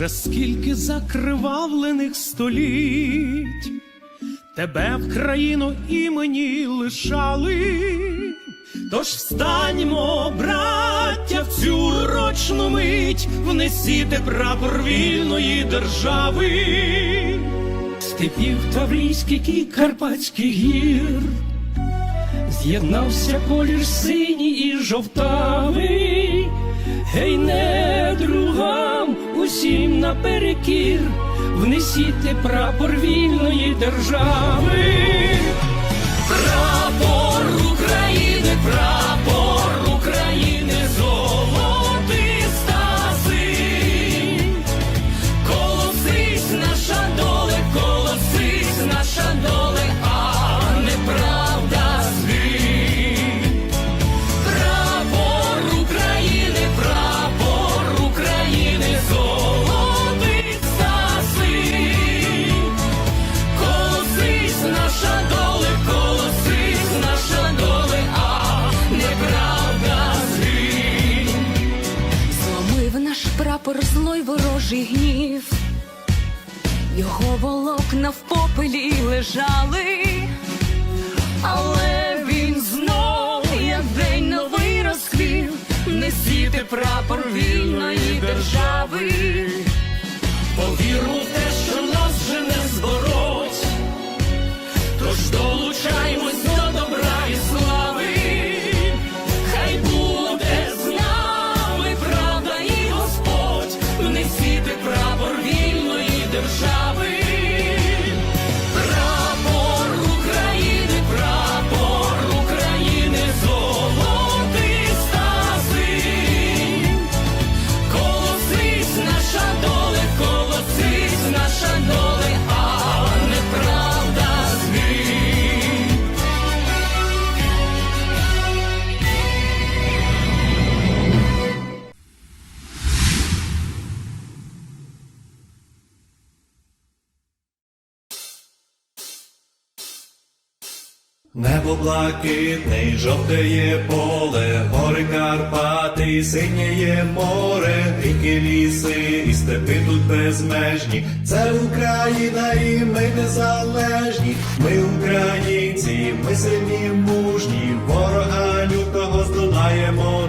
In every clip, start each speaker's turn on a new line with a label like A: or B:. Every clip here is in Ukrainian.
A: Вже скільки закривавлених століть, тебе в країну імені лишали, тож встаньмо, браття, в цю урочну мить, внесіте прапор вільної держави, степів Таврійських і Карпатських гір, з'єднався колір синій і жовтавий, гей, не усім наперекір, внесіть прапор вільної держави.
B: Злой гнів, його волокна в попелі лежали, але він знов, як день новий розквів, несіте прапор вільної
C: Небо блакитне, жовтеє поле, гори Карпати, синєє море, ріки ліси і степи тут безмежні. Це Україна і ми незалежні. Ми українці, ми сильні, мужні, ворога лютого здолаємо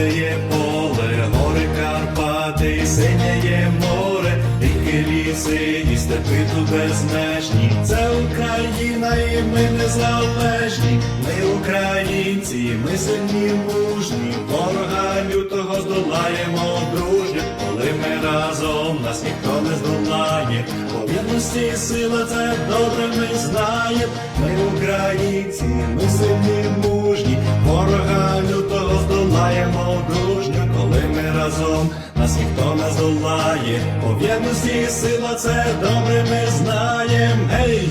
C: Жовтеє поле, гори Карпати, синєє море, ріки ліси і степи тут безмежні. Це Україна і ми незалежні. Ми українці, ми сильні, мужні, ворога лютого здолаємо дружньо, коли ми разом нас ніхто не здолає. По єдності сила це добре ми знаємо. Ми українці, ми сильні, мужні, ворога долаємо дружньо, коли ми разом, нас ніхто не здолає, по в'єдності сила це добре ми знаємо. Гей!